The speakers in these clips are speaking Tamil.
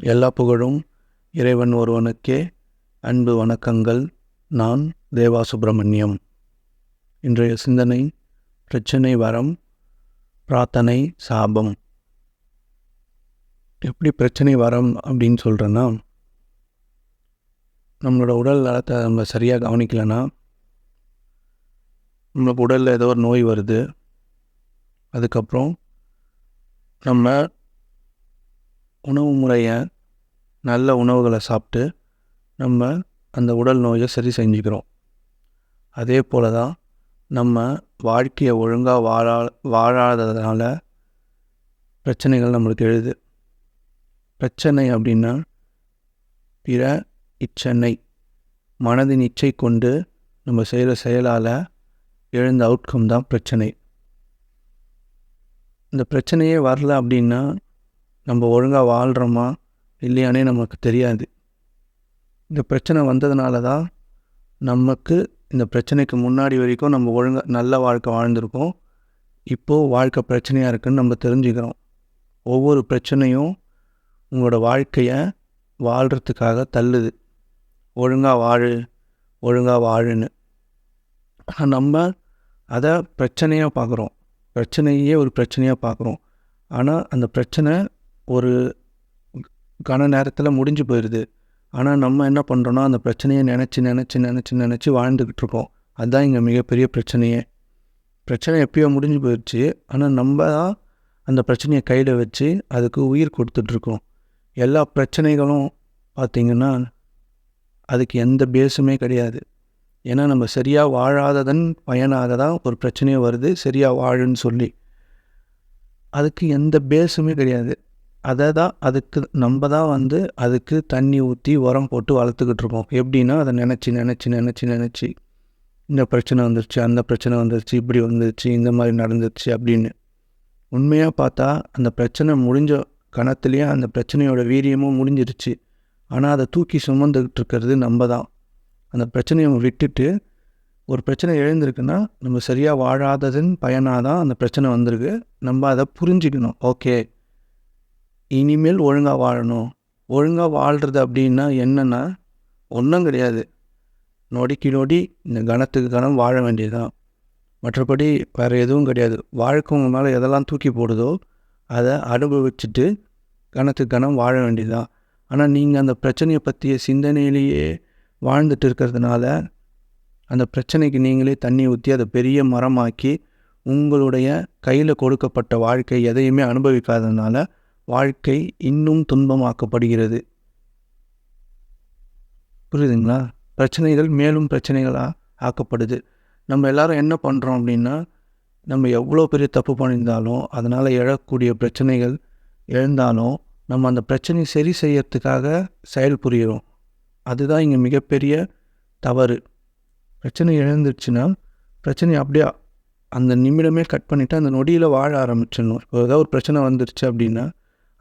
எல்லா புகழும் இறைவன் ஒருவனுக்கே. அன்பு வணக்கங்கள். நான் தேவா சுப்பிரமணியம் இன்றைய சிந்தனை பிரச்சனை வரம் பிரார்த்தனை சாபம். எப்படி பிரச்சனை வரம் அப்படின்னு சொல்கிறேன்னா நம்மளோட உடல் நலத்தை நம்ம சரியாக கவனிக்கலைன்னா நம்மளுக்கு உடலில் ஏதோ ஒரு நோய் வருது. அதுக்கப்புறம் நம்ம உணவு முறையை நல்ல உணவுகளை சாப்பிட்டு நம்ம அந்த உடல் நோயை சரி செஞ்சுக்கிறோம். அதே போல் தான் நம்ம வாழ்க்கையை ஒழுங்காக வாழா வாழாததுனால பிரச்சனைகள் நம்மளுக்கு எழுது. பிரச்சனை அப்படின்னா பிற இச்சனை மனதின் இச்சை கொண்டு நம்ம செய்கிற செயலால் எழுந்த அவுட்கம் தான் பிரச்சனை. இந்த பிரச்சனையே வரல அப்படின்னா நம்ம ஒழுங்காக வாழ்கிறோமா இல்லையானே நமக்கு தெரியாது. இந்த பிரச்சனை வந்ததுனால தான் நமக்கு இந்த பிரச்சனைக்கு முன்னாடி வரைக்கும் நம்ம ஒழுங்காக நல்ல வாழ்க்கை வாழ்ந்திருக்கோம். இப்போது வாழ்க்கை பிரச்சனையாக இருக்குதுன்னு நம்ம தெரிஞ்சுக்கிறோம். ஒவ்வொரு பிரச்சனையும் உங்களோட வாழ்க்கையை வாழ்கிறதுக்காக தள்ளுது. ஒழுங்காக வாழு ஒழுங்காக வாழுன்னு. நம்ம அதை பிரச்சனையாக பார்க்குறோம் பிரச்சனையே ஒரு பிரச்சனையாக பார்க்குறோம் ஆனால் அந்த பிரச்சனை ஒரு கன நேரத்தில் முடிஞ்சு போயிடுது ஆனால் நம்ம என்ன பண்ணுறோன்னா அந்த பிரச்சனையை நினச்சி நினச்சி நினச்சி நினச்சி வாழ்ந்துக்கிட்டு இருக்கோம். அதுதான் இங்கே மிகப்பெரிய பிரச்சனையே. பிரச்சனை எப்பயோ முடிஞ்சு போயிடுச்சு ஆனால் நம்ம தான் அந்த பிரச்சனையை கையில் வச்சு அதுக்கு உயிர் கொடுத்துட்ருக்கோம் எல்லா பிரச்சனைகளும் பார்த்திங்கன்னா அதுக்கு எந்த பேஸுமே கிடையாது. ஏன்னா நம்ம சரியாக வாழாததன் பயனாக தான் ஒரு பிரச்சனையே வருது. சரியாக வாழுன்னு சொல்லி. அதுக்கு எந்த பேஸுமே கிடையாது. அதை தான் அதுக்கு நம்ம தான் வந்து அதுக்கு தண்ணி ஊற்றி உரம் போட்டு வளர்த்துக்கிட்டு இருக்கோம் எப்படின்னா அதை நினச்சி நினச்சி நினச்சி நினச்சி இந்த பிரச்சனை வந்துருச்சு அந்த பிரச்சனை வந்துருச்சு இப்படி வந்துருச்சு இந்த மாதிரி நடந்துருச்சு அப்படின்னு. உண்மையாக பார்த்தா அந்த பிரச்சனை முடிஞ்ச கணத்துலேயே அந்த பிரச்சனையோட வீரியமும் முடிஞ்சிருச்சு. ஆனால் அதை தூக்கி சுமந்துக்கிட்டு இருக்கிறது நம்ம தான் அந்த பிரச்சனையை விட்டுட்டு ஒரு பிரச்சனை எழுந்திருக்குன்னா நம்ம சரியாக வாழாததன் பயனாக தான் அந்த பிரச்சனை வந்திருக்கு. நம்ம அதை புரிஞ்சுக்கணும். ஓகே. இனிமேல் ஒழுங்காக வாழணும். ஒழுங்காக வாழ்கிறது அப்படின்னா என்னென்னா ஒன்றும் கிடையாது. நொடிக்கு நொடி இந்த கணத்துக்கு கணம் வாழ வேண்டியதுதான். மற்றபடி வேறு எதுவும் கிடையாது. வாழ்க்கை உங்கள் மேலே எதெல்லாம் தூக்கி போடுதோ அதை அனுபவிச்சுட்டு கணத்துக்கு கணம் வாழ வேண்டியதுதான். ஆனால் நீங்கள் அந்த பிரச்சனையை பற்றிய சிந்தனையிலேயே வாழ்ந்துட்டு இருக்கிறதுனால அந்த பிரச்சனைக்கு நீங்களே தண்ணி ஊற்றி அதை பெரிய மரமாக்கி உங்களுடைய கையில் கொடுக்கப்பட்ட வாழ்க்கை எதையுமே அனுபவிக்காததுனால வாழ்க்கை இன்னும் துன்பமாக்கப்படுகிறது. புரியுதுங்களா? பிரச்சனைகள் மேலும் பிரச்சனைகளாக ஆக்கப்படுது. நம்ம எல்லாரும் என்ன பண்ணுறோம் அப்படின்னா நம்ம எவ்வளோ பெரிய தப்பு பண்ணியிருந்தாலும் அதனால் எழக்கூடிய பிரச்சனைகள் எழுந்தாலும் நம்ம அந்த பிரச்சனையை சரி செய்யறதுக்காக செயல் புரிகிறோம் அதுதான் இங்கே மிகப்பெரிய தவறு. பிரச்சனை எழுந்துருச்சுன்னா பிரச்சனை அப்படியே அந்த நிமிடமே கட் பண்ணிவிட்டு அந்த நொடியில் வாழ ஆரம்பிச்சிடணும். இப்போ ஏதாவது ஒரு பிரச்சனை வந்துருச்சு அப்படின்னா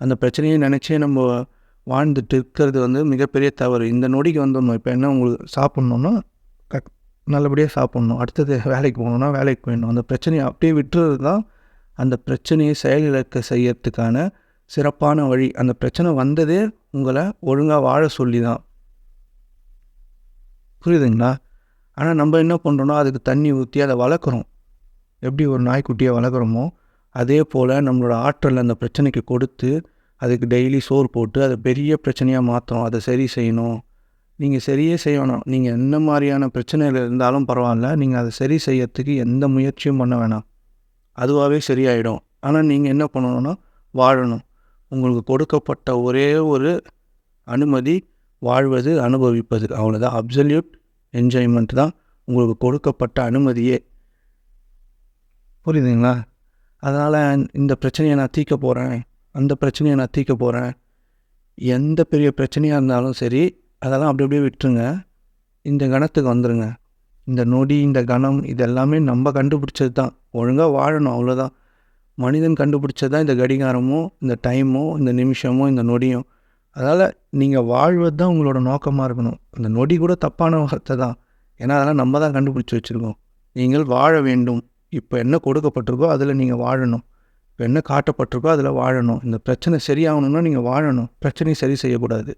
அந்த பிரச்சனையை நினச்சே நம்ம வாழ்ந்துட்டு இருக்கிறது வந்து மிகப்பெரிய தவறு. இந்த நொடிக்கு வந்துடணும் இப்போ என்ன உங்களுக்கு சாப்பிட்ணுன்னா கட் நல்லபடியாக சாப்பிட்ணும். அடுத்தது வேலைக்கு போகணுன்னா வேலைக்கு போயிடணும். அந்த பிரச்சனையை அப்படியே விட்டுறது தான் அந்த பிரச்சனையை செயலிழக்க செய்யறதுக்கான சிறப்பான வழி. அந்த பிரச்சனை வந்ததே உங்களை ஒழுங்காக வாழ சொல்லி தான். புரியுதுங்களா? ஆனால் நம்ம என்ன பண்ணுறோன்னா அதுக்கு தண்ணி ஊற்றி அதை வளர்க்குறோம். எப்படி ஒரு நாய்க்குட்டியை வளர்க்குறோமோ அதே போல் நம்மளோட ஆற்றல் அந்த பிரச்சனைக்கு கொடுத்து அதுக்கு டெய்லி சோறு போட்டு அதை பெரிய பிரச்சனையாக மாற்றணும் அதை சரி செய்யணும். நீங்கள் சரியே செய்யணும். நீங்கள் என்ன மாதிரியான பிரச்சனைகள் இருந்தாலும் பரவாயில்ல. நீங்கள் அதை சரி செய்யறதுக்கு எந்த முயற்சியும் பண்ண வேணாம். அதுவாகவே சரியாயிடும். ஆனால் நீங்கள் என்ன பண்ணணும்னா வாழணும். உங்களுக்கு கொடுக்கப்பட்ட ஒரே ஒரு அனுமதி வாழ்வது அனுபவிப்பது. அவ்வளோதான் அப்சல்யூட் என்ஜாய்மெண்ட் தான். உங்களுக்கு கொடுக்கப்பட்ட அனுமதியே. புரியுதுங்களா? அதனால் இந்த பிரச்சனையை நான் தீர்க்க போகிறேன் அந்த பிரச்சனையை நான் தீர்க்க போகிறேன் எந்த பெரிய பிரச்சனையாக இருந்தாலும் சரி அதெல்லாம் அப்படி அப்படியே விட்டுருங்க. இந்த கணத்துக்கு வந்துடுங்க இந்த நொடி இந்த கணம் இது எல்லாமே நம்ம கண்டுபிடிச்சது தான். ஒழுங்காக வாழணும் அவ்வளோதான் மனிதன் கண்டுபிடிச்சது தான் இந்த கடிகாரமோ இந்த டைமோ இந்த நிமிஷமோ இந்த நொடியும். அதனால் நீங்கள் வாழ்வது தான் உங்களோட நோக்கமாக இருக்கணும். அந்த நொடி கூட தப்பான வார்த்தை தான். ஏன்னா அதெல்லாம் நம்ம தான் கண்டுபிடிச்சி வச்சுருக்கோம். நீங்கள் வாழ வேண்டும். இப்போ என்ன கொடுக்கப்பட்டிருக்கோ அதில் நீங்கள் வாழணும். இப்போ என்ன காட்டப்பட்டிருக்கோ அதில் வாழணும். இந்த பிரச்சனை சரியாகணும்னா நீங்கள் வாழணும். பிரச்சனையை சரி செய்யக்கூடாது.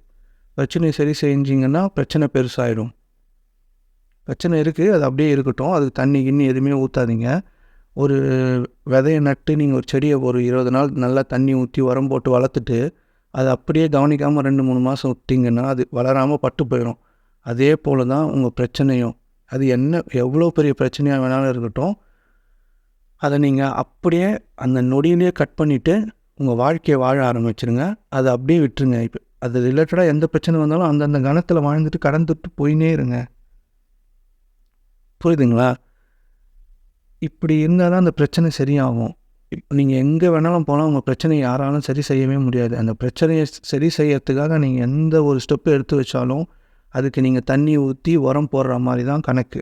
பிரச்சனையை சரி செஞ்சிங்கன்னா பிரச்சனை பெருசாயிடும். பிரச்சனை இருக்குது அது அப்படியே இருக்கட்டும். அதுக்கு தண்ணி கிண்ணி எதுவுமே ஊற்றாதீங்க ஒரு விதையை நட்டு நீங்கள் ஒரு செடியை ஒரு இருபது நாள் நல்லா தண்ணி ஊற்றி உரம் போட்டு வளர்த்துட்டு அதை அப்படியே கவனிக்காமல் ரெண்டு மூணு மாதம் விட்டிங்கன்னா அது வளராமல் பட்டு போயிடும். அதே போல் தான் உங்கள் பிரச்சனையும். அது என்ன எவ்வளோ பெரிய பிரச்சனையாக வேணாலும் இருக்கட்டும். அதை நீங்கள் அப்படியே அந்த நொடியிலேயே கட் பண்ணிவிட்டு உங்கள் வாழ்க்கையை வாழ ஆரம்பிச்சிருங்க. அதை அப்படியே விட்டுருங்க. இப்போ அது ரிலேட்டடாக எந்த பிரச்சனை வந்தாலும் அந்தந்த கணத்தில் வாழ்ந்துட்டு கடந்துட்டு போயினே இருங்க. புரியுதுங்களா? இப்படி இருந்தால் தான் அந்த பிரச்சனை சரியாகும். இப்போ நீங்கள் எங்கே வேணாலும் போனால் உங்கள் பிரச்சனையை யாராலும் சரி செய்யவே முடியாது. அந்த பிரச்சனையை சரி செய்யறதுக்காக நீங்கள் எந்த ஒரு ஸ்டெப்பு எடுத்து வச்சாலும் அதுக்கு நீங்கள் தண்ணி ஊற்றி உரம் போடுற மாதிரி தான் கணக்கு.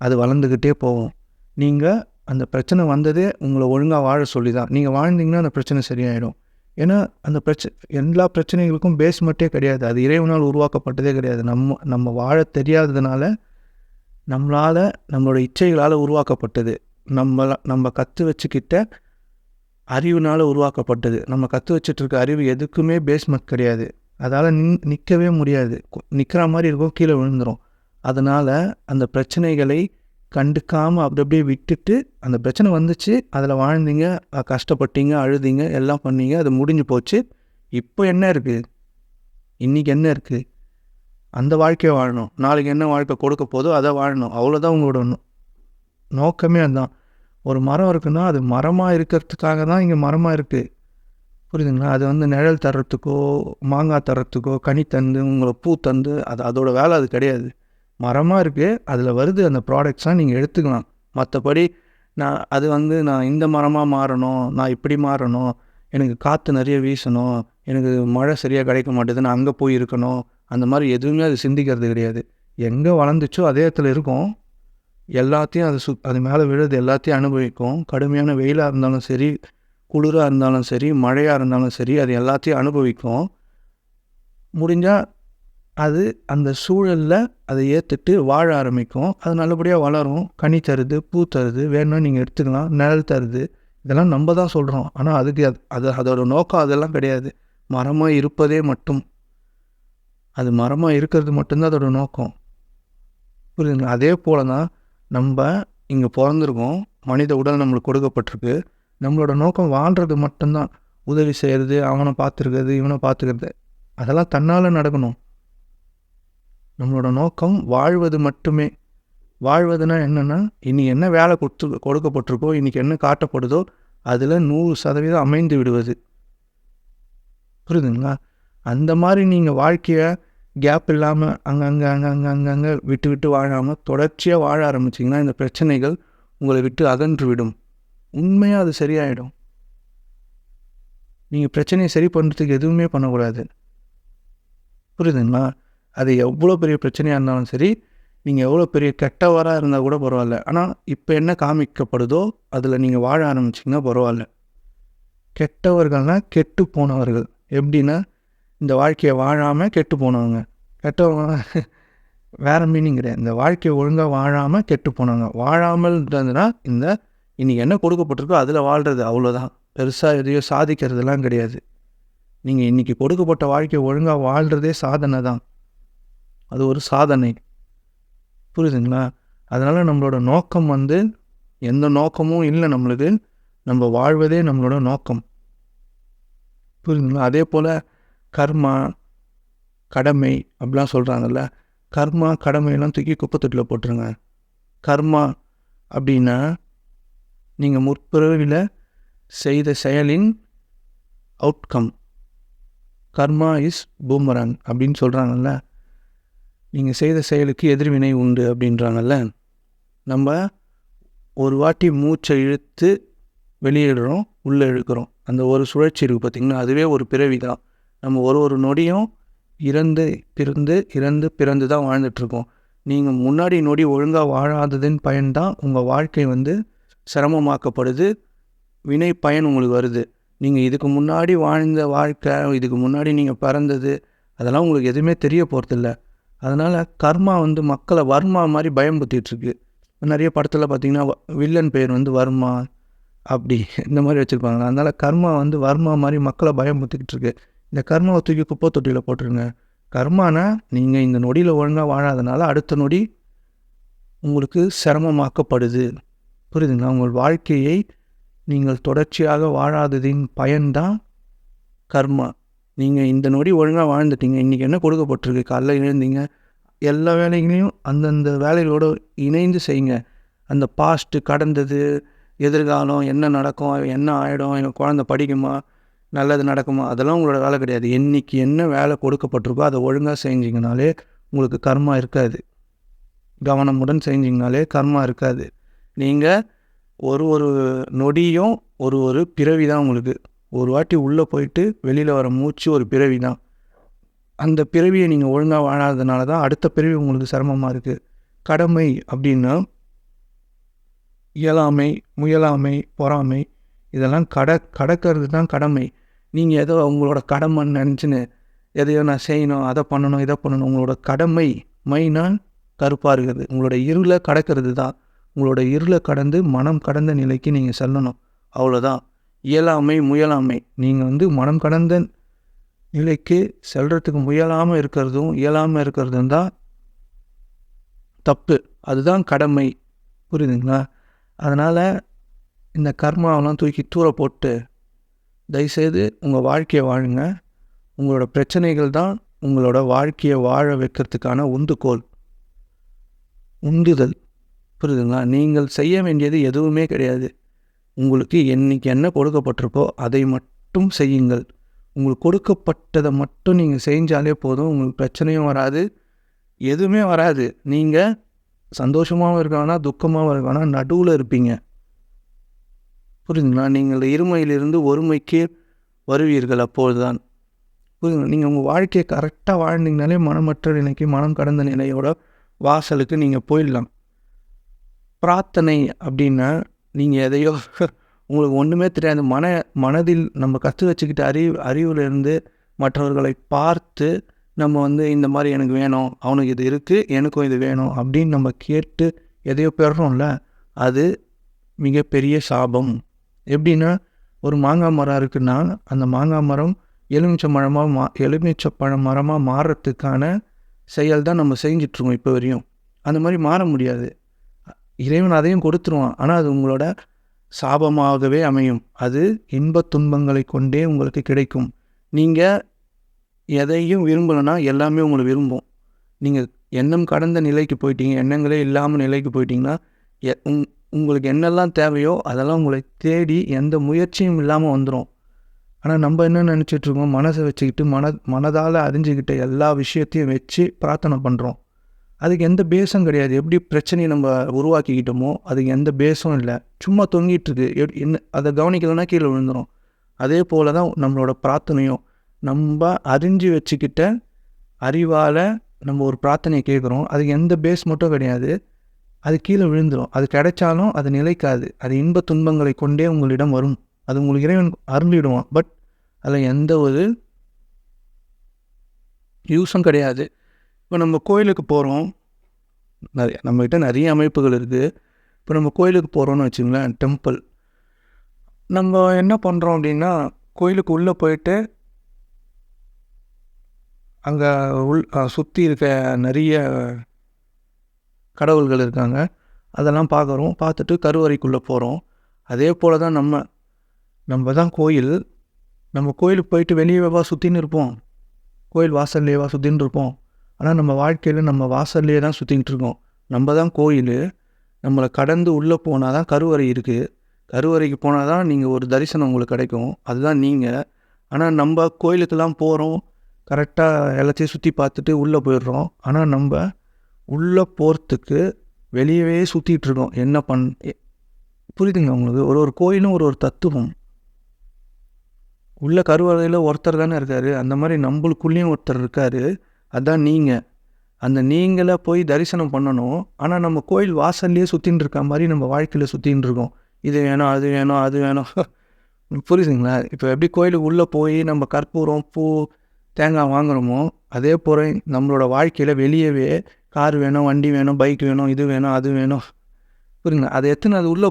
அது வளர்ந்துக்கிட்டே போகும். நீங்கள் அந்த பிரச்சனை வந்ததே உங்களை ஒழுங்காக வாழ சொல்லி தான் நீங்கள் வாழ்ந்தீங்கன்னா அந்த பிரச்சனை சரியாயிடும் ஏன்னா அந்த பிரச்ச எல்லா பிரச்சனைகளுக்கும் பேஸ்மெண்ட்டே கிடையாது. அது இறைவனால் உருவாக்கப்பட்டதே கிடையாது. நம்ம நம்ம வாழ தெரியாததுனால நம்மளால் நம்மளோட இச்சைகளால் உருவாக்கப்பட்டது. நம்ம நம்ம கற்று வச்சுக்கிட்ட அறிவுனால் உருவாக்கப்பட்டது. நம்ம கற்று வச்சுட்டு இருக்க அறிவு எதுக்குமே பேஸ்மெண்ட் கிடையாது. அதால் நின் நிற்கவே முடியாது. நிற்கிற மாதிரி இருக்கும் கீழே விழுந்துடும் அதனால் அந்த பிரச்சனைகளை கண்டுக்காமல் அப்படி அப்படியே விட்டுட்டு அந்த பிரச்சனை வந்துச்சு. அதில் வாழ்ந்தீங்க கஷ்டப்பட்டீங்க அழுதிங்க எல்லாம் பண்ணீங்க அது முடிஞ்சு போச்சு. இப்போ என்ன இருக்குது இன்றைக்கி என்ன இருக்குது அந்த வாழ்க்கையை வாழணும். நாளைக்கு என்ன வாழ்க்கை கொடுக்க போதோ அதை வாழணும். அவ்வளோதான் உங்களோட நோக்கமே அதுதான். ஒரு மரம் இருக்குன்னா அது மரமாக இருக்கிறதுக்காக தான் இங்கே மரமாக இருக்குது புரியுதுங்களா? அது வந்து நிழல் தர்றதுக்கோ மாங்காய் தர்றதுக்கோ கனி தந்து உங்களை பூ தந்து அது அதோட வேலை அது கிடையாது. மரமாக இருக்குது அதில் வருது அந்த ப்ராடக்ட்ஸாக நீங்கள் எடுத்துக்கலாம். மற்றபடி நான் அது வந்து நான் இந்த மரமாக மாறணும் நான் இப்படி மாறணும் எனக்கு காற்று நிறைய வீசணும் எனக்கு மழை சரியாக கிடைக்க மாட்டேது நான் அங்கே போய் இருக்கணும் அந்த மாதிரி எதுவுமே அது சிந்திக்கிறது கிடையாது. எங்கே வளர்ந்துச்சோ அதே இடத்துல இருக்கும். எல்லாத்தையும் அது சு அது மேலே விழுது எல்லாத்தையும் அனுபவிக்கும். கடுமையான வெயிலாக இருந்தாலும் சரி குளிராக இருந்தாலும் சரி மழையாக இருந்தாலும் சரி அது எல்லாத்தையும் அனுபவிக்கும். முடிஞ்சால் அது அந்த சூழலில் அதை ஏற்றுட்டு வாழ ஆரம்பிக்கும். அது நல்லபடியாக வளரும். கனி தருது பூ தருது வேணும்னா நீங்கள் எடுத்துக்கலாம். நிழல் தருது. இதெல்லாம் நம்ம தான் சொல்கிறோம் ஆனால் அதுக்கு அது அது அதோட நோக்கம் அதெல்லாம் கிடையாது. மரமாக இருப்பதே மட்டும். அது மரமாக இருக்கிறது மட்டும்தான் அதோட நோக்கம். புரியுதுங்களா? அதே போல தான் நம்ம இங்கே பிறந்திருக்கோம். மனித உடல் நம்மளுக்கு கொடுக்கப்பட்டிருக்கு. நம்மளோட நோக்கம் வாழ்கிறது மட்டும்தான். உதவி செய்கிறது அவனை பார்த்துருக்கிறது இவனை பார்த்துக்கிறது அதெல்லாம் தன்னால் நடக்கணும். நம்மளோட நோக்கம் வாழ்வது மட்டுமே. வாழ்வதுனா என்னென்னா இன்றைக்கி என்ன வேலை கொடுத்து கொடுக்கப்பட்டிருக்கோ இன்றைக்கி என்ன காட்டப்படுதோ அதில் நூறு சதவீதம் அமைந்து விடுவது. புரியுதுங்களா? அந்த மாதிரி நீங்கள் வாழ்க்கையை கேப் இல்லாமல் அங்கங்கே அங்கங்கே அங்கங்கே விட்டு விட்டு வாழாமல் தொடர்ச்சியாக வாழ ஆரம்பிச்சிங்கன்னா இந்த பிரச்சனைகள் உங்களை விட்டு அகன்று விடும். உண்மையாக அது சரியாயிடும். நீங்கள் பிரச்சனையை சரி பண்ணுறதுக்கு எதுவுமே பண்ணக்கூடாது. புரியுதுங்களா? அது எவ்வளோ பெரிய பிரச்சனையாக இருந்தாலும் சரி நீங்கள் எவ்வளோ பெரிய கெட்டவராக இருந்தால் கூட பரவாயில்ல. ஆனால் இப்போ என்ன காமிக்கப்படுதோ அதில் நீங்கள் வாழ ஆரம்பிச்சிங்கன்னா பரவாயில்ல. கெட்டவர்கள்னால் கெட்டு போனவர்கள். எப்படின்னா இந்த வாழ்க்கையை வாழாமல் கெட்டு போனவங்க. கெட்டவங்க வேறு மீனிங் கிடையாது. இந்த வாழ்க்கையை ஒழுங்காக வாழாமல் கெட்டு போனவங்க. வாழாமல் இருந்ததுன்னா இந்த இன்றைக்கி என்ன கொடுக்கப்பட்டிருக்கோ அதில் வாழ்கிறது அவ்வளோதான் பெருசாக எதையோ சாதிக்கிறதுலாம் கிடையாது. நீங்கள் இன்றைக்கி கொடுக்கப்பட்ட வாழ்க்கையை ஒழுங்காக வாழ்கிறதே சாதனை தான் அது ஒரு சாதனை. புரியுதுங்களா? அதனால் நம்மளோட நோக்கம் வந்து எந்த நோக்கமும் இல்லை நம்மளுக்கு. நம்ம வாழ்வதே நம்மளோட நோக்கம். புரியுதுங்களா? அதே போல் கர்மா கடமை அப்படிலாம் சொல்கிறாங்கல்ல கர்மா கடமையெல்லாம் தூக்கி குப்பத்தொட்டில் போட்டுருங்க. கர்மா அப்படின்னா நீங்கள் முற்பிறவியில் செய்த செயலின் அவுட்கம் கர்மா இஸ் பூமராங் அப்படின்னு சொல்கிறாங்கல்ல நீங்கள் செய்த செயலுக்கு எதிர்வினை உண்டு அப்படின்றாங்கல்ல? நம்ம ஒரு வாட்டி மூச்சை இழுத்து வெளியிடுறோம் உள்ளே இழுக்கிறோம். அந்த ஒரு சுழற்சி இருக்குது பார்த்திங்கன்னா அதுவே ஒரு பிறவி தான். நம்ம ஒரு ஒரு நொடியும் இறந்து பிறந்து இறந்து பிறந்து தான் வாழ்ந்துட்டுருக்கோம். நீங்கள் முன்னாடி நொடி ஒழுங்காக வாழாததின் பயன்தான் உங்கள் வாழ்க்கை வந்து சிரமமாக்கப்படுது. வினை பயன் உங்களுக்கு வருது. நீங்கள் இதுக்கு முன்னாடி வாழ்ந்த வாழ்க்கை இதுக்கு முன்னாடி நீங்கள் பிறந்தது அதெல்லாம் உங்களுக்கு எதுவுமே தெரிய போகிறதில்ல அதனால் கர்மா வந்து மக்களை வர்மா மாதிரி பயம்படுத்திகிட்ருக்கு நிறைய படத்தில் பார்த்தீங்கன்னா வ- வில்லன் பேர் வந்து வர்மா அப்படி இந்த மாதிரி வச்சுருப்பாங்க. அதனால் கர்மா வந்து வர்மா மாதிரி மக்களை பயமுறுத்திக்கிட்டு இருக்கு இந்த கர்மாவை தூக்கி குப்பை தொட்டியில் போட்டுருங்க. கர்மானா நீங்கள் இந்த நொடியில் ஒழுங்காக வாழாதனால அடுத்த நொடி உங்களுக்கு சிரமமாக்கப்படுது. புரியுதுங்களா? உங்கள் வாழ்க்கையை நீங்கள் தொடர்ச்சியாக வாழாததின் பயன்தான் கர்மா. நீங்கள் இந்த நொடி ஒழுங்காக வாழ்ந்துட்டீங்க. இன்றைக்கி என்ன கொடுக்கப்பட்டிருக்கு? காலைல எழுந்தீங்க. எல்லா வேலைகளையும் அந்தந்த வேலைகளோடு இணைந்து செய்யுங்க. அந்த பாஸ்ட்டு கடந்தது எதிர்காலம் என்ன நடக்கும் என்ன ஆகிடும் எங்கள் குழந்த படிக்குமா நல்லது நடக்குமா அதெல்லாம் உங்களோட வேலை கிடையாது. என்றைக்கு என்ன வேலை கொடுக்கப்பட்டிருக்கோ அதை ஒழுங்காக செஞ்சிங்கனாலே உங்களுக்கு கர்மா இருக்காது. கவனமுடன் செஞ்சிங்கனாலே கர்மா இருக்காது. நீங்கள் ஒரு ஒரு நொடியும் ஒரு ஒரு பிறவி தான் உங்களுக்கு. ஒரு வாட்டி உள்ளே போயிட்டு வெளியில் வர மூச்சு ஒரு பிறவி தான். அந்த பிறவியை நீங்கள் ஒழுங்காக வாழாததுனால தான் அடுத்த பிறவி உங்களுக்கு சிரமமாக இருக்குது கடமை அப்படின்னா இயலாமை முயலாமை பொறாமை இதெல்லாம் கட கடக்கிறது தான் கடமை. நீங்கள் ஏதோ உங்களோட கடமைன்னு நினச்சின்னு எதையோ நான் செய்யணும் அதை பண்ணணும் இதை பண்ணணும். உங்களோட கடமை மைனால் கருப்பாக இருக்குது. உங்களோட இருளை கடக்கிறது தான். உங்களோட இருளை கடந்து மனம் கடந்த நிலைக்கு நீங்கள் செல்லணும். அவ்வளோதான் இயலாமை முயலாமை. நீங்கள் வந்து மனம் கடந்த நிலைக்கு செல்கிறதுக்கு முயலாமல் இருக்கிறதும் இயலாமல் இருக்கிறதும் தான் தப்பு. அதுதான் கடமை. புரியுதுங்களா? அதனால் இந்த கர்மாவெல்லாம் தூக்கி தூர போட்டு தயவுசெய்து உங்கள் வாழ்க்கையை வாழுங்க. உங்களோட பிரச்சனைகள் தான் உங்களோட வாழ்க்கையை வாழ வைக்கிறதுக்கான உந்துகோல். உந்துதல். புரியுதுங்களா? நீங்கள் செய்ய வேண்டியது எதுவுமே கிடையாது. உங்களுக்கு என்றைக்கு என்ன கொடுக்கப்பட்டிருக்கோ அதை மட்டும் செய்யுங்கள். உங்களுக்கு கொடுக்கப்பட்டதை மட்டும் நீங்கள் செஞ்சாலே போதும். உங்களுக்கு பிரச்சனையும் வராது. எதுவுமே வராது. நீங்கள் சந்தோஷமாகவும் இருக்கானா துக்கமாகவும் இருக்கானா நடுவில் இருப்பீங்க. புரியுதுங்களா நீங்கள் இருமையிலிருந்து ஒருமைக்கு வருவீர்கள் அப்போது தான் புரியுதுங்களா நீங்கள் உங்கள் வாழ்க்கையை கரெக்டாக வாழ்ந்தீங்கனாலே மனமற்ற நிலைக்கு மனம் கடந்த நிலையோட வாசலுக்கு நீங்கள் போயிடலாம். பிரார்த்தனை அப்படின்னா நீங்கள் எதையோ உங்களுக்கு ஒன்றுமே தெரியாது. மன மனதில் நம்ம கற்று வச்சுக்கிட்ட அறிவு அறிவுலேருந்து மற்றவர்களை பார்த்து நம்ம வந்து இந்த மாதிரி எனக்கு வேணும் அவனுக்கு இது இருக்குது எனக்கும் இது வேணும் அப்படின்னு நம்ம கேட்டு எதையோ பெறுறோம்ல அது மிகப்பெரிய சாபம். எப்படின்னா ஒரு மாங்காய் மரம் இருக்குன்னா அந்த மாங்காய் மரம் எலுமிச்சை மரமாக மா எலுமிச்சை பழம் மரமாக மாறுறதுக்கான செயல் தான் நம்ம செஞ்சிட்ருக்கோம் இப்போ வரையும். அந்த மாதிரி மாற முடியாது. இறைவன் அதையும் கொடுத்துருவான். ஆனால் அது உங்களோட சாபமாகவே அமையும். அது இன்பத் துன்பங்களை கொண்டே உங்களுக்கு கிடைக்கும். நீங்கள் எதையும் விரும்பலைன்னா எல்லாமே உங்களை விரும்பும். நீங்கள் எண்ணம் கடந்த நிலைக்கு போயிட்டீங்க எண்ணங்களே இல்லாமல் நிலைக்கு போயிட்டீங்கன்னா எ உங் உங்களுக்கு என்னெல்லாம் தேவையோ அதெல்லாம் உங்களை தேடி எந்த முயற்சியும் இல்லாமல் வந்துடும் ஆனால் நம்ம என்ன நினச்சிட்ருக்கோம் மனசை வச்சுக்கிட்டு மன மனதால் அறிஞ்சிக்கிட்ட எல்லா விஷயத்தையும் வச்சு பிரார்த்தனை பண்ணுறோம் அதுக்கு எந்த பேஸும் கிடையாது. எப்படி பிரச்சனையை நம்ம உருவாக்கிக்கிட்டோமோ அதுக்கு எந்த பேஸும் இல்லை. சும்மா தொங்கிட்டுருக்கு. எப் என்ன அதை கவனிக்கலைன்னா கீழே விழுந்துடும் அதே போல் தான் நம்மளோட பிரார்த்தனையும். நம்ம அறிஞ்சு வச்சுக்கிட்ட அறிவால் நம்ம ஒரு பிரார்த்தனையை கேட்குறோம். அதுக்கு எந்த பேஸ் மட்டும் கிடையாது. அது கீழே விழுந்துடும் அது கிடைச்சாலும் அது நிலைக்காது. அது இன்ப துன்பங்களை கொண்டே உங்களிடம் வரும். அது உங்களுக்கு இறைவன் அருளிடுவான். பட் அதில் எந்த ஒரு யூஸும் கிடையாது. இப்போ நம்ம கோயிலுக்கு போகிறோம் நிறைய நம்மக்கிட்ட நிறைய அமைப்புகள் இருக்குது இப்போ நம்ம கோயிலுக்கு போகிறோம்னு வச்சுங்களேன் டெம்பிள். நம்ம என்ன பண்ணுறோம் அப்படின்னா கோயிலுக்கு உள்ளே போயிட்டு அங்கே உள் சுற்றி இருக்க நிறைய கடவுள்கள் இருக்காங்க. அதெல்லாம் பார்க்குறோம். பார்த்துட்டு கருவறைக்குள்ளே போகிறோம் அதே போல் தான் நம்ம நம்ம தான் கோயில். நம்ம கோயிலுக்கு போயிட்டு வெளியேவா சுற்றின்னு இருப்போம். கோயில் வாசல்லேவா சுற்றின்னு இருப்போம். ஆனால் நம்ம வாழ்க்கையில் நம்ம வாசல்லையே தான் சுற்றிக்கிட்டு இருக்கோம். நம்ம தான் கோயில். நம்மளை கடந்து உள்ளே போனால் தான் கருவறை இருக்குது கருவறைக்கு போனால் தான் நீங்கள் ஒரு தரிசனம் உங்களுக்கு கிடைக்கும். அதுதான் நீங்கள் ஆனால் நம்ம கோயிலுக்கெல்லாம் போகிறோம் கரெக்டாக எல்லாத்தையும் சுற்றி பார்த்துட்டு உள்ளே போயிடுறோம். ஆனால் நம்ம உள்ளே போகிறதுக்கு வெளியவே சுற்றிட்டுருக்கோம் என்ன பண் புரியுதுங்க உங்களுக்கு? ஒரு ஒரு கோயிலும் ஒரு ஒரு தத்துவம். உள்ள கருவறையில் ஒருத்தர் தானே இருக்கார். அந்த மாதிரி நம்மளுக்குள்ளேயும் ஒருத்தர் இருக்கார். அதுதான் நீங்கள் அந்த நீங்களே போய் தரிசனம் பண்ணணும். ஆனால் நம்ம கோயில் வாசல்லையே சுற்றின்னு இருக்க மாதிரி நம்ம வாழ்க்கையில் சுற்றின்னு இருக்கோம் இது வேணும் அது வேணும் அது வேணும். புரியுதுங்களா? இப்போ எப்படி கோயிலுக்கு உள்ளே போய் நம்ம கற்பூரம் பூ தேங்காய் வாங்குகிறோமோ அதே போல் நம்மளோட வாழ்க்கையில் வெளியவே கார் வேணும் வண்டி வேணும் பைக் வேணும் இது வேணும் அது வேணும். புரியுங்களா அதை எத்தனை அது உள்ளே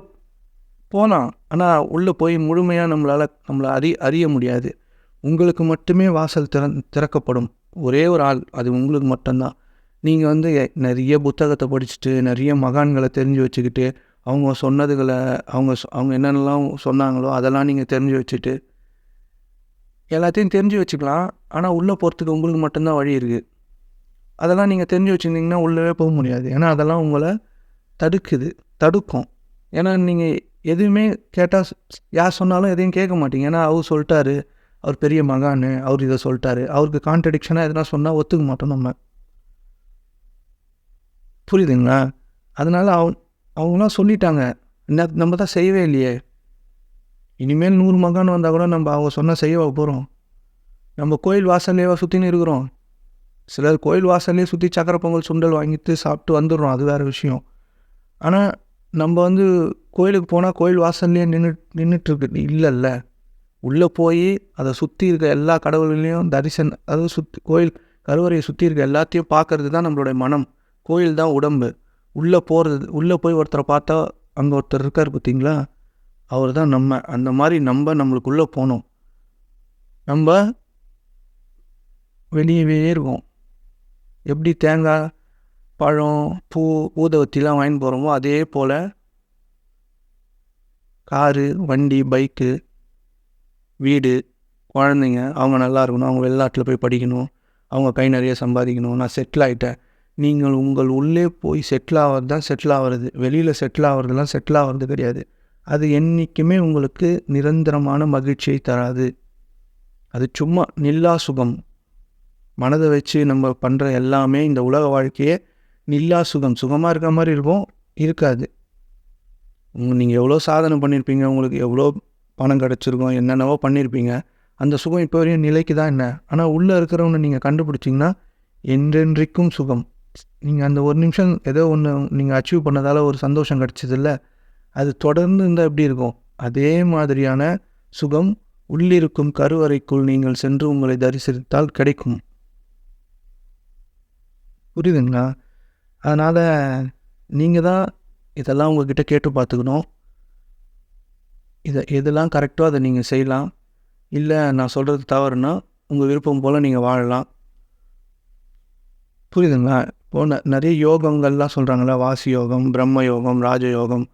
போகலாம் ஆனால் உள்ளே போய் முழுமையாக நம்மளால் நம்மளை அறி அறிய முடியாது. உங்களுக்கு மட்டுமே வாசல் திற திறக்கப்படும். ஒரே ஒரு ஆள் அது உங்களுக்கு மட்டும்தான். நீங்கள் வந்து நிறைய புத்தகத்தை படிச்சுட்டு நிறைய மகான்களை தெரிஞ்சு வச்சுக்கிட்டு அவங்க சொன்னதுகளை அவங்க அவங்க என்னென்னலாம் சொன்னாங்களோ அதெல்லாம் நீங்கள் தெரிஞ்சு வச்சுட்டு எல்லாத்தையும் தெரிஞ்சு வச்சுக்கலாம். ஆனால் உள்ளே போகிறதுக்கு உங்களுக்கு மட்டும்தான் வழி இருக்குது அதெல்லாம் நீங்கள் தெரிஞ்சு வச்சுருந்தீங்கன்னா உள்ளவே போக முடியாது. ஏன்னா அதெல்லாம் உங்களை தடுக்குது தடுக்கும். ஏன்னா நீங்கள் எதுவுமே கேட்டால் யார் சொன்னாலும் எதையும் கேட்க மாட்டீங்க. ஏன்னா அவர் சொல்லிட்டாரு அவர் பெரிய மகான் அவர் இதை சொல்லிட்டாரு. அவருக்கு கான்ட்ரடிக்ஷனாக எதனா சொன்னால் ஒத்துக்க மாட்டோம் நம்ம. புரியுதுங்களா? அதனால் அவங்க அவங்களாம் சொல்லிட்டாங்க. என்ன நம்ம தான் செய்யவே இல்லையே. இனிமேல் நூறு மகான் வந்தால் கூட நம்ம அவங்க சொன்னால் செய்ய போகிறோம் நம்ம கோயில் வாசல்லையே சுற்றின்னு இருக்கிறோம். சிலர் கோயில் வாசல்லே சுற்றி சக்கரை பொங்கல் சுண்டல் வாங்கிட்டு சாப்பிட்டு வந்துடுறோம். அது வேறு விஷயம். ஆனால் நம்ம வந்து கோயிலுக்கு போனால் கோயில் வாசல்லையே நின்று நின்றுட்டுருக்கு இல்லைல்ல. உள்ளே போய் அதை சுற்றி இருக்க எல்லா கடவுள்களையும் தரிசன் அதாவது சுற்றி கோயில் கருவறையை சுற்றி இருக்க எல்லாத்தையும் பார்க்கறது தான் நம்மளுடைய மனம். கோயில் தான் உடம்பு. உள்ளே போகிறது உள்ளே போய் ஒருத்தரை பார்த்தா அங்கே ஒருத்தர் இருக்கார் பார்த்தீங்களா? அவர் தான் நம்ம. அந்த மாதிரி நம்ம நம்மளுக்குள்ளே போகணும். நம்ம வெளியவே இருக்கோம். எப்படி தேங்காய் பழம் பூ ஊதவத்திலாம் வாங்கி போகிறோமோ அதே போல் காரு வண்டி பைக்கு வீடு குழந்தைங்க அவங்க நல்லா இருக்கணும் அவங்க வெளிநாட்டில் போய் படிக்கணும் அவங்க கை நிறைய சம்பாதிக்கணும். நான் செட்டில் ஆகிட்டேன் நீங்கள் உங்கள் உள்ளே போய் செட்டில் ஆகிறது தான் செட்டில் ஆகிறது வெளியில் செட்டில் ஆகிறதுலாம் செட்டில் ஆகிறது கிடையாது. அது என்றைக்குமே உங்களுக்கு நிரந்தரமான மகிழ்ச்சியை தராது. அது சும்மா நில்லா சுகம். மனதை வச்சு நம்ம பண்ணுற எல்லாமே இந்த உலக வாழ்க்கையே நில்லா சுகம். சுகமாக இருக்கிற மாதிரி இருக்கும். இருக்காது. நீங்கள் எவ்வளோ சாதனை பண்ணியிருப்பீங்க உங்களுக்கு எவ்வளோ பணம் கிடச்சிருக்கும் என்னென்னவோ பண்ணியிருப்பீங்க அந்த சுகம் இப்போ வரையும் நிலைக்கு தான் என்ன? ஆனால் உள்ளே இருக்கிறவனை நீங்கள் கண்டுபிடிச்சிங்கன்னா என்றென்றைக்கும் சுகம். நீங்கள் அந்த ஒரு நிமிஷம் ஏதோ ஒன்று நீங்கள் அச்சீவ் பண்ணதால் ஒரு சந்தோஷம் கிடச்சதில்ல. அது தொடர்ந்து இருந்தால் எப்படி இருக்கும்? அதே மாதிரியான சுகம் உள்ளிருக்கும் கருவறைக்குள் நீங்கள் சென்று உங்களை தரிசித்தால் கிடைக்கும். புரியுதுங்களா? அதனால் நீங்கள் தான் இதெல்லாம் உங்ககிட்ட கேட்டு பார்த்துக்கணும். இதை எதெல்லாம் கரெக்டோ அதை நீங்கள் செய்யலாம். இல்லை நான் சொல்கிறது தவறுனா உங்கள் விருப்பம் போல் நீங்கள் வாழலாம். புரியுதுங்களா? இப்போ ந- நிறைய யோகங்கள்லாம் சொல்கிறாங்களா வாசி யோகம் பிரம்ம யோகம் ராஜயோகம்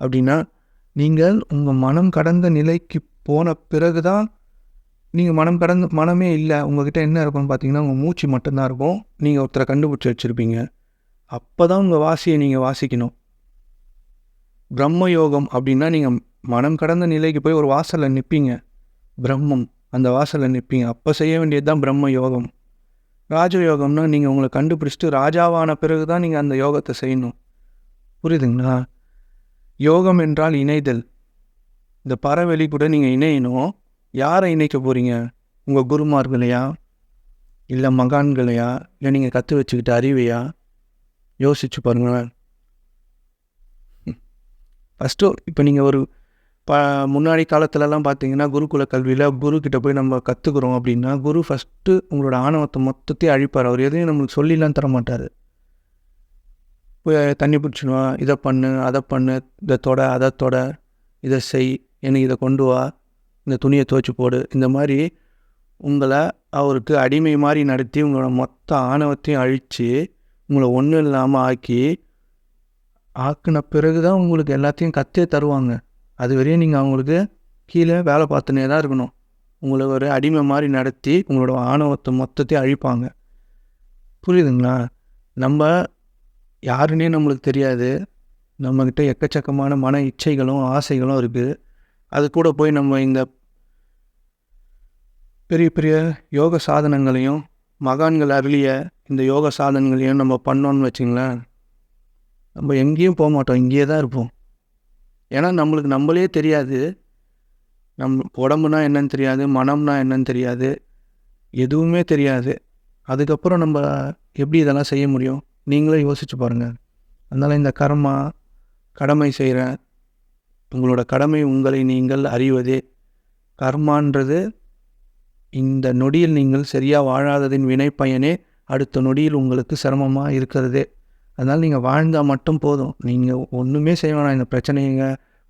அப்படின்னா நீங்கள் உங்கள் மனம் கடந்த நிலைக்கு போன பிறகு தான் நீங்கள் மனம் கடந்த மனமே இல்லை. உங்ககிட்ட என்ன இருக்கும்னு பார்த்தீங்கன்னா உங்கள் மூச்சு மட்டும்தான் இருக்கும். நீங்கள் ஒருத்தரை கண்டுபிடிச்சி வச்சுருப்பீங்க. அப்போ தான் உங்கள் வாசியை நீங்கள் வாசிக்கணும். பிரம்ம யோகம் அப்படின்னா நீங்கள் மனம் கடந்த நிலைக்கு போய் ஒரு வாசலில் நிற்பீங்க பிரம்மம் அந்த வாசலில் நிற்பீங்க அப்போ செய்ய வேண்டியது தான் பிரம்ம யோகம் ராஜயோகம்னா நீங்கள் உங்களை கண்டுபிடிச்சிட்டு ராஜாவான பிறகு தான் நீங்கள் அந்த யோகத்தை செய்யணும். புரியுதுங்களா? யோகம் என்றால் இணைதல். இந்த பறவெளி கூட நீங்கள் இணையணும். யாரை இணைக்க போகிறீங்க உங்கள் குருமார்களையா? இல்லை மகான்களையா? இல்லை நீங்கள் கற்று வச்சுக்கிட்ட அறிவையா? யோசிச்சு பாருங்களேன். ஃபஸ்ட்டு இப்போ நீங்கள் ஒரு ப முன்னாடி காலத்துலலாம் பார்த்தீங்கன்னா குருகுல கல்வியில் குரு கிட்ட போய் நம்ம கற்றுக்குறோம் அப்படின்னா குரு ஃபஸ்ட்டு உங்களோட ஆணவத்தை மொத்தத்தையும் அழிப்பார். அவர் எதையும் நம்மளுக்கு சொல்லிலாம் தர மாட்டார் போய் தண்ணி பிடிச்சிடுவா இதை பண்ணு அதை பண்ணு இதை தொட அதை தொட இதை செய் எனக்கு இதை கொண்டு வா இந்த துணியை துவைச்சி போடு இந்த மாதிரி உங்களை அவருக்கு அடிமை மாதிரி நடத்தி உங்களோட மொத்த ஆணவத்தையும் அழித்து உங்களை ஒன்றும் இல்லாமல் ஆக்கி ஆக்கின பிறகு தான் உங்களுக்கு எல்லாத்தையும் கற்றே தருவாங்க. அது வரையும் நீங்கள் அவங்களுக்கு கீழே வேலை பார்த்துனே தான் இருக்கணும். உங்களை ஒரு அடிமை மாதிரி நடத்தி உங்களோட ஆணவத்தை மொத்தத்தையும் அழிப்பாங்க. புரியுதுங்களா? நம்ம யாருன்னே நம்மளுக்கு தெரியாது. நம்மக்கிட்ட எக்கச்சக்கமான மன இச்சைகளும் ஆசைகளும் இருக்குது அது கூட போய் நம்ம இந்த பெரிய பெரிய யோக சாதனங்களையும் மகான்கள் அருளிய இந்த யோக சாதனங்களையும் நம்ம பண்ணோன்னு வச்சுங்களேன். நம்ம எங்கேயும் போக மாட்டோம். இங்கேயே தான் இருப்போம். ஏன்னா நம்மளுக்கு நம்மளே தெரியாது. நம் உடம்புனா என்னன்னு தெரியாது. மனம்னா என்னன்னு தெரியாது. எதுவுமே தெரியாது. அதுக்கப்புறம் நம்ம எப்படி இதெல்லாம் செய்ய முடியும்? நீங்களே யோசிச்சு பாருங்கள் அதனால் இந்த கர்மா கடமை செய்கிறேன் உங்களோட கடமை உங்களை நீங்கள் அறிவதே. கர்மான்றது இந்த நொடியில் நீங்கள் சரியாக வாழாததின் வினைப்பயனே அடுத்த நொடியில் உங்களுக்கு சிரமமாக இருக்கிறதே. அதனால் நீங்கள் வாழ்ந்தால் மட்டும் போதும். நீங்கள் ஒன்றுமே செய்ய வேணாம். இந்த பிரச்சனைங்க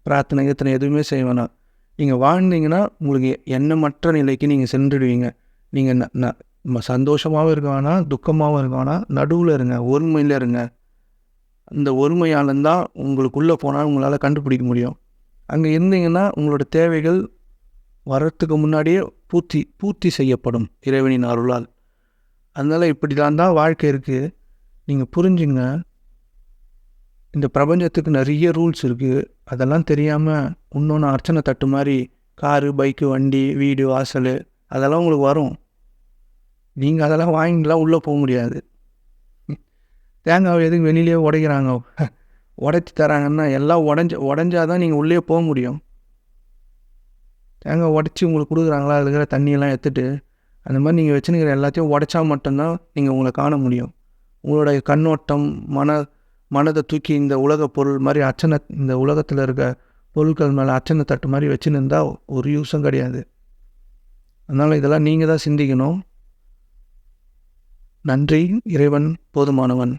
பிரார்த்தனை கீர்த்தனை எதுவுமே செய்ய வேணாம். நீங்கள் வாழ்ந்தீங்கன்னா உங்களுக்கு எண்ணமற்ற நிலைக்கு நீங்கள் சென்றுடுவீங்க. நீங்கள் ந ந நம்ம சந்தோஷமாகவும் இருக்க வேணாம் துக்கமாகவும் இருக்க வேணாம். நடுவில் இருங்க ஒருமையில் இருங்க. அந்த ஒருமையாலந்தான் உங்களுக்குள்ளே போனால் உங்களால் கண்டுபிடிக்க முடியும். அங்கே இருந்தீங்கன்னா உங்களோட தேவைகள் வர்றதுக்கு முன்னாடியே பூர்த்தி பூர்த்தி செய்யப்படும் இறைவனின் அருளால். அதனால் இப்படிலாம் தான் வாழ்க்கை இருக்குது நீங்கள் புரிஞ்சுங்க. இந்த பிரபஞ்சத்துக்கு நிறைய ரூல்ஸ் இருக்குது அதெல்லாம் தெரியாமல் இன்னொன்று அர்ச்சனை தட்டு மாதிரி காரு பைக்கு வண்டி வீடு வாசல் அதெல்லாம் உங்களுக்கு வரும். நீங்கள் அதெல்லாம் வாங்கிட்டுலாம் உள்ளே போக முடியாது. தேங்காவை எதுக்கு வெளியிலேயே உடைக்கிறாங்க? உடைச்சி தராங்கன்னா எல்லாம் உடஞ்ச உடஞ்சாதான் நீங்கள் உள்ளே போக முடியும். தேங்காய் உடச்சி உங்களுக்கு கொடுக்குறாங்களா? அதுக்கிற தண்ணியெல்லாம் எடுத்துட்டு அந்த மாதிரி நீங்கள் வச்சுருக்கிற எல்லாத்தையும் உடைச்சா மட்டும்தான் நீங்கள் உங்களை காண முடியும். உங்களுடைய கண்ணோட்டம் மன மனதை தூக்கி இந்த உலக பொருள் மாதிரி அச்சனை இந்த உலகத்தில் இருக்க பொருட்கள் மேலே அச்சனை தட்டு மாதிரி வச்சுன்னு இருந்தால் ஒரு யூஸும் கிடையாது. அதனால் இதெல்லாம் நீங்கள் தான் சிந்திக்கணும். நன்றி இறைவன் போதுமானவன்.